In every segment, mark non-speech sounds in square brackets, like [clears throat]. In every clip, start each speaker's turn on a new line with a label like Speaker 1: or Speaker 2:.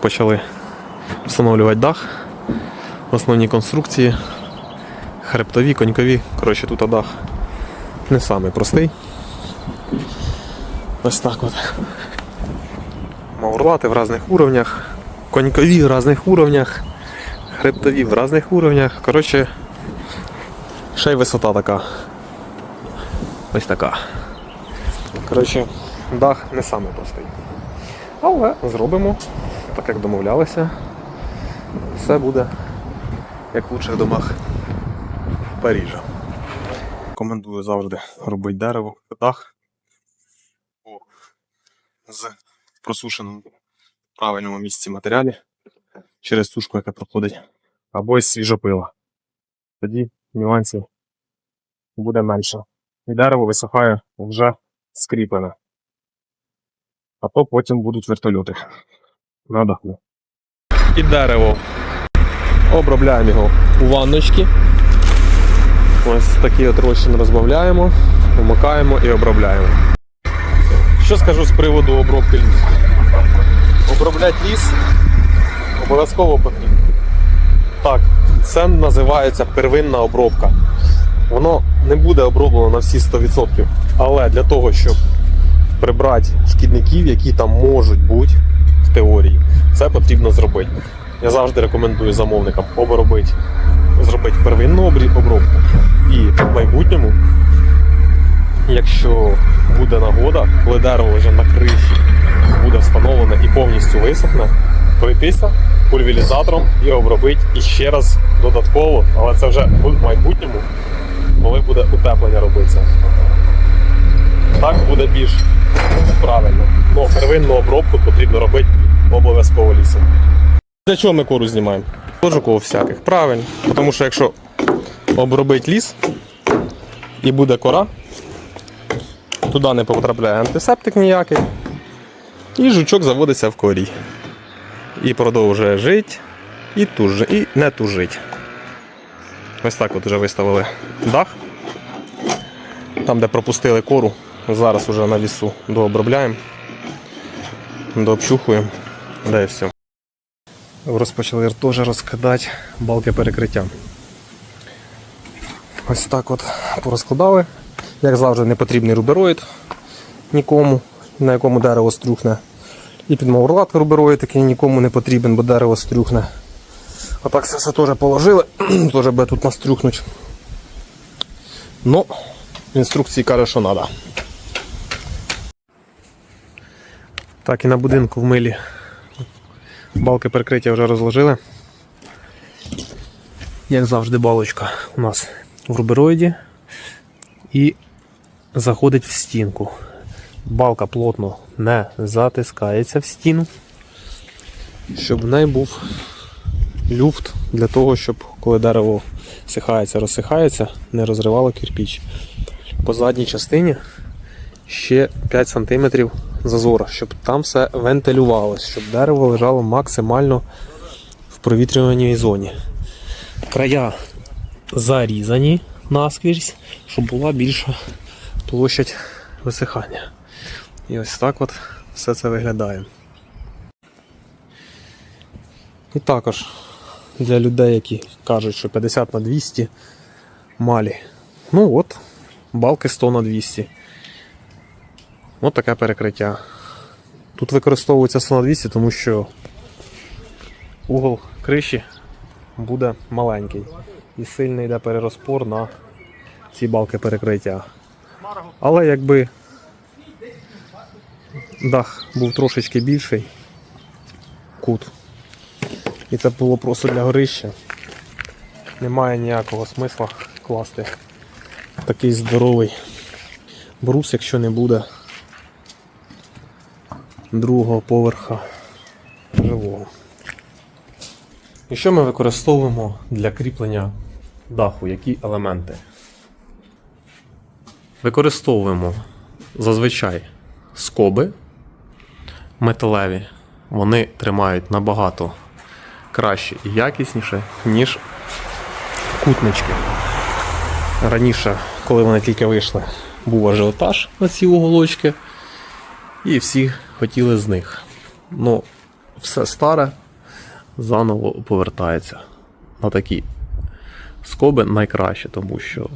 Speaker 1: Почали встановлювати дах, основні конструкції, хребтові, конькові. Коротше, тут дах не самий простий. Ось так от. Маурлати в різних уровнях, конькові в різних уровнях, хребтові в різних уровнях. Коротше, ще й висота така. Ось така. Коротше, дах не самий простий. Але зробимо, так як домовлялися. Все буде як в лучших домах Парижа. Рекомендую завжди робити дерево, дах з просушеному правильному місці матеріалі через сушку, яка проходить, або із свіжопила. Тоді нюансів буде менше. І дерево висохає вже скріплене. А то потім будуть вертольоти. На. І дерево. Обробляємо його у ванночки. Ось такий от розчин розбавляємо, вмикаємо і обробляємо. Що скажу з приводу обробки лісу? Обробляти ліс обов'язково потрібно. Так, це називається первинна обробка. Воно не буде оброблено на всі 100%. Але для того, щоб прибрати шкідників, які там можуть бути теорії, це потрібно зробити. Я завжди рекомендую замовникам обробити, зробити первинну обробку. І в майбутньому, якщо буде нагода, коли дерево вже на криші буде встановлене і повністю висохне, пройтися пульверізатором і обробити і ще раз додатково, але це вже в майбутньому, коли буде утеплення робитися. Так буде більш правильно. Ну, первинну обробку потрібно робити обов'язково лісом. Для чого ми кору знімаємо? Жуков всяких. Правильно. Тому що якщо обробити ліс і буде кора, туди не потрапляє антисептик ніякий, і жучок заводиться в корі. І продовжує жити, і, туж... і не тужить. Ось так от вже виставили дах. Там, де пропустили кору, зараз вже на лісу дообробляємо, дообчухуємо, да і все. Розпочали теж розкидати балки перекриття. Ось так от порозкладали. Як завжди, не потрібний рубероїд нікому, на якому дерево стрюхне. І під рубероїд такий нікому не потрібен, бо дерево стрюхне. Отак це все теж положили, [clears throat] теж буде тут настрюхнуть. Ну, в інструкції каже, що треба. Так, і на будинку в милі балки перекриття вже розложили. Як завжди, балочка у нас в рубероїді і заходить в стінку. Балка плотно не затискається в стіну, щоб в неї був люфт для того, щоб коли дерево сихається, розсихається, не розривало кирпіч. По задній частині ще 5 см зазора, щоб там все вентилювалося, щоб дерево лежало максимально в провітрюваній зоні. Края зарізані наскрізь, щоб була більша площадь висихання. І ось так от все це виглядає. І також для людей, які кажуть, що 50 на 200 малі. Ну от, балки 100 на 200. От таке перекриття. Тут використовується 100 на 200, тому що угол криші буде маленький. І сильний йде перерозпор на ці балки перекриття. Але якби дах був трошечки більший, кут, і це було просто для горища, немає ніякого смисла класти такий здоровий брус, якщо не буде другого поверха живого. І що ми використовуємо для кріплення даху? Які елементи? Використовуємо зазвичай скоби металеві. Вони тримають набагато краще і якісніше, ніж кутнички. Раніше, коли вони тільки вийшли, був ажіотаж на ці уголочки, і всі хотіли з них. Ну, все старе заново повертається. На такі скоби найкраще, тому що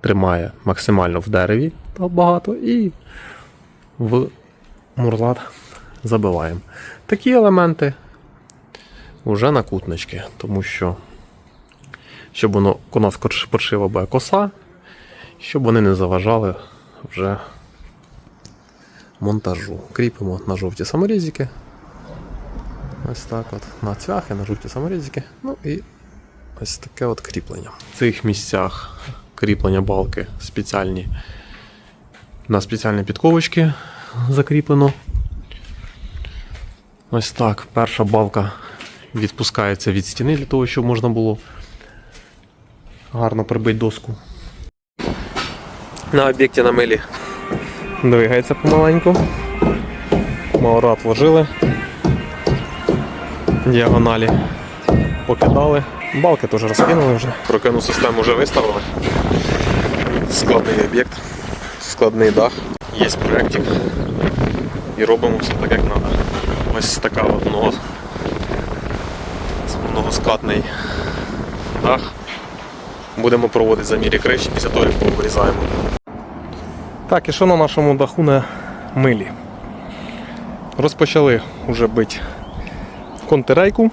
Speaker 1: тримає максимально в дереві та багато і в мурлат забиваємо. Такі елементи вже на кутнички, тому що щоб воно у нас корш- паршива коса, щоб вони не заважали вже монтажу. Кріпимо на жовті саморізики. Ось так от. На цвяхи, на жовті саморізики. Ну і ось таке от кріплення. В цих місцях кріплення балки спеціальні. На спеціальні підковочки закріплено. Ось так. Перша балка відпускається від стіни для того, щоб можна було гарно прибити доску. На об'єкті на милі двигається помаленьку. Маурат вложили. Діагоналі покидали. Балки теж розкинули вже. Прокину систему вже виставили. Складний об'єкт, складний дах. Є проєктик. І робимо все так, як треба. Ось така от много, многоскатний дах. Будемо проводити заміри криші, після того як вирізаємо. Так, і що на нашому даху на милі? Розпочали вже бити контррейку.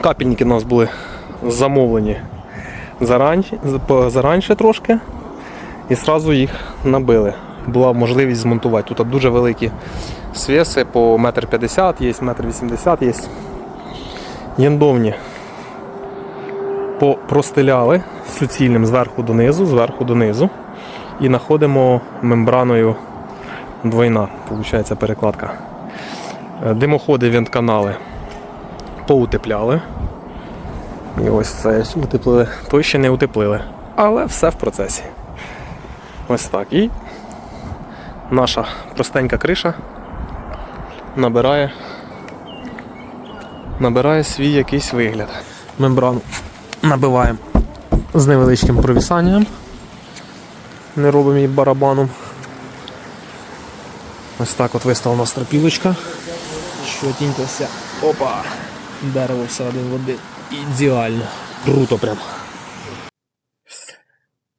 Speaker 1: Капельники у нас були замовлені заранше трошки. І одразу їх набили. Була можливість змонтувати. Тут дуже великі свеси по 1,50 м, є 1,80 м є. Єндовні попростеляли суцільним зверху донизу, зверху донизу. І знаходимо мембраною двойна, виходить перекладка. Е, Димоходи вентканали поутепляли. І ось це утеплили. Той ще не утеплили. Але все в процесі. Ось так. І наша простенька криша набирає, набирає свій якийсь вигляд. Мембрану набиваємо з невеличким провісанням. Не робимо її барабаном. Ось так от виставлена стропілочка. Чотенько все. Опа! Дерево все один в один. Ідеально. Круто прям.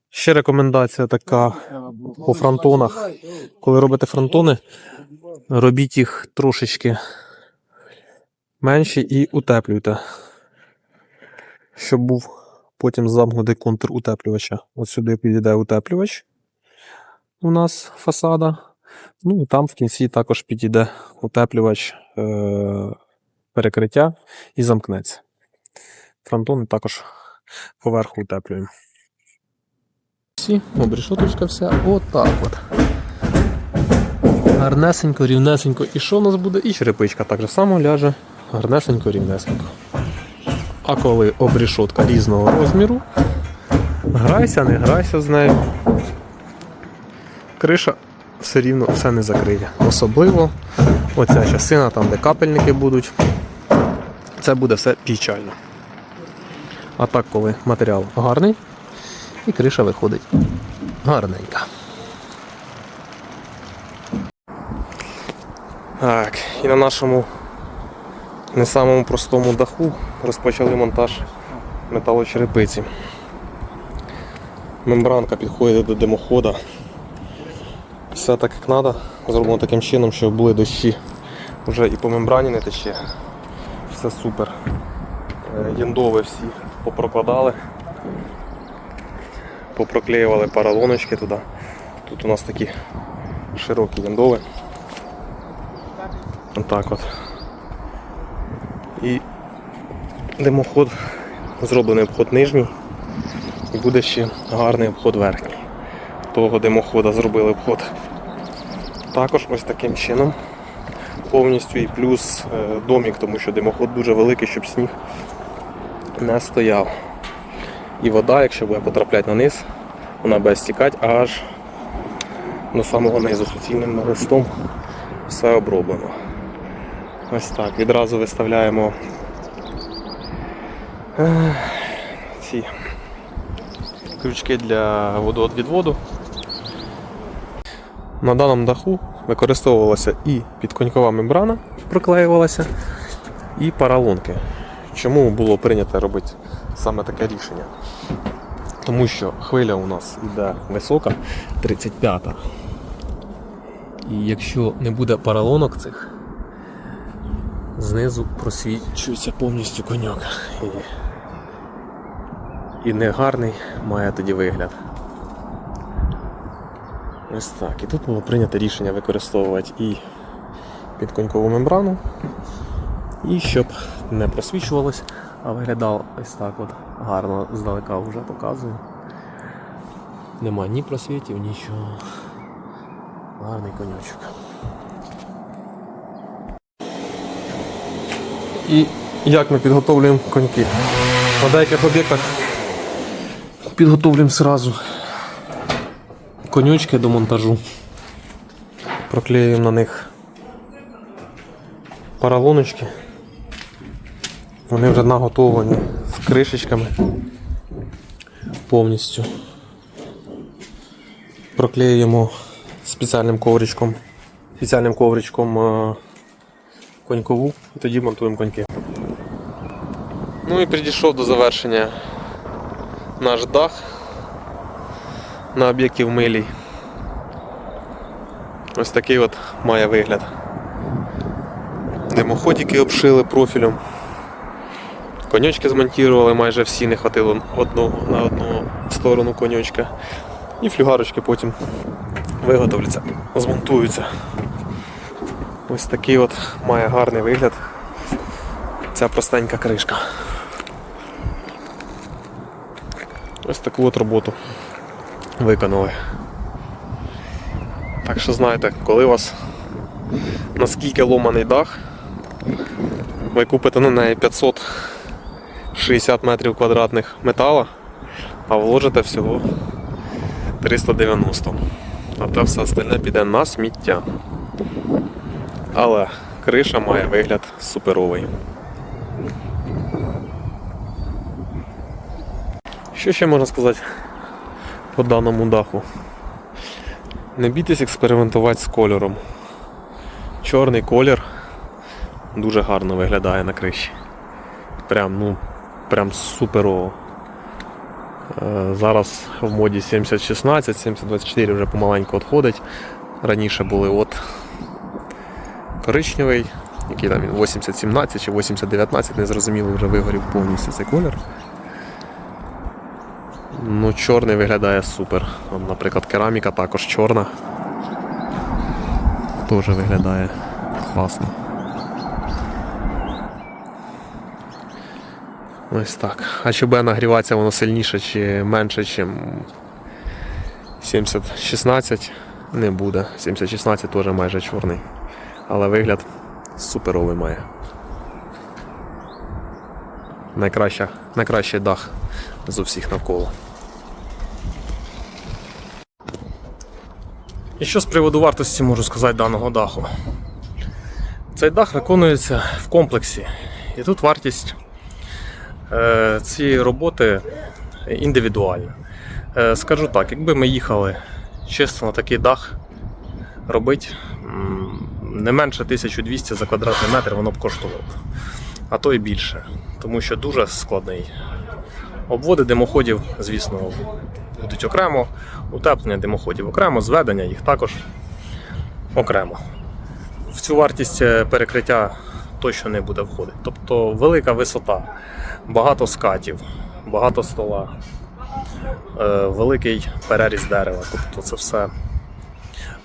Speaker 1: Ще рекомендація така по фронтонах. Коли робите фронтони, робіть їх трошечки менші і утеплюйте. Щоб був потім замкнутий контур утеплювача. От сюди підійде утеплювач у нас фасада. Ну і там в кінці також підійде утеплювач е- перекриття і замкнеться. Фронтони також поверху утеплюємо. Всі, обрішоточка вся, отак от. Гарнесенько, рівнесенько. І що у нас буде? І черепичка так же само ляже. Гарнесенько, рівнесенько. А коли обрішотка різного розміру, грайся, не грайся з нею. Криша все рівно все не закриє. Особливо оця частина, там, де капельники будуть, це буде все печально. А так, коли матеріал гарний, і криша виходить гарненька. Так, і на нашому не самому простому даху розпочали монтаж металочерепиці. Мембранка підходить до димохода. Все так як треба. Зроблено таким чином, щоб були дощі. Вже і по мембрані не тече. Все супер. Е, Єндови всі попрокладали. Попроклеювали паралоночки туди. Тут у нас такі широкі єндови. Отак от. І димоход зроблений обход нижній. І буде ще гарний обход верхній. Того димохода зробили обход. Також ось таким чином. Повністю і плюс е, домік, тому що димоход дуже великий, щоб сніг не стояв. І вода, якщо буде потрапляти на низ, вона буде стікати аж до самого низу суцільним листом все оброблено. Ось так. Відразу виставляємо ці крючки для водоотвідводу. На даному даху використовувалася і підконькова мембрана, проклеювалася, і паралонки. Чому було прийнято робити саме таке рішення? Тому що хвиля у нас йде висока, 35-та. І якщо не буде паралонок цих, знизу просвічується повністю коньок. І, негарний має тоді вигляд. Ось так. І тут було прийнято рішення використовувати і підконькову мембрану, і щоб не просвічувалось, а виглядало ось так от гарно здалека вже показую. Нема ні просвітів, нічого. Гарний конячок. І як ми підготовлюємо коньки? На деяких об'єктах підготовлюємо сразу конючки до монтажу. Проклеюємо на них паралоночки. Вони вже наготовлені з кришечками повністю. Проклеюємо спеціальним ковричком, спеціальним ковричком е, конькову і тоді монтуємо коньки. Ну і підійшов до завершення наш дах на об'єкті в милій. Ось такий от має вигляд. Димоходики обшили профілем. Коньочки змонтували, майже всі не хватило одну, на одну сторону коньочка. І флюгарочки потім виготовляться, змонтуються. Ось такий от має гарний вигляд. Ця простенька кришка. Ось таку от роботу виконали. Так що знаєте, коли у вас наскільки ломаний дах, ви купите на неї 560 метрів квадратних метала, а вложите всього 390. А те все остальне піде на сміття. Але криша має вигляд суперовий. Що ще можна сказати по даному даху? Не бійтесь експериментувати з кольором. Чорний колір дуже гарно виглядає на криші. Прям, ну, прям суперово. Е, Зараз в моді 7016, 7024 вже помаленьку відходить. Раніше були от коричневий, який там він 8017 чи 8019, не зрозуміло, вже вигорів повністю цей колір. Ну, чорний виглядає супер. Наприклад, кераміка також чорна. Теж виглядає класно. Ось так. А буде нагріватися воно сильніше чи менше, ніж 7016 не буде. 7016 теж майже чорний. Але вигляд суперовий має. Найкраща, найкращий дах з усіх навколо. І що з приводу вартості можу сказати даного даху? Цей дах виконується в комплексі. І тут вартість е, цієї роботи індивідуальна. Е, скажу так, якби ми їхали чисто на такий дах робити, не менше 1200 за квадратний метр воно б коштувало. А то і більше. Тому що дуже складний. Обводи димоходів, звісно, будуть окремо, утеплення димоходів окремо, зведення їх також окремо. В цю вартість е, перекриття точно не буде входити. Тобто велика висота, багато скатів, багато стола, е, великий переріз дерева. Тобто це все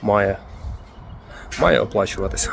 Speaker 1: має, має оплачуватися.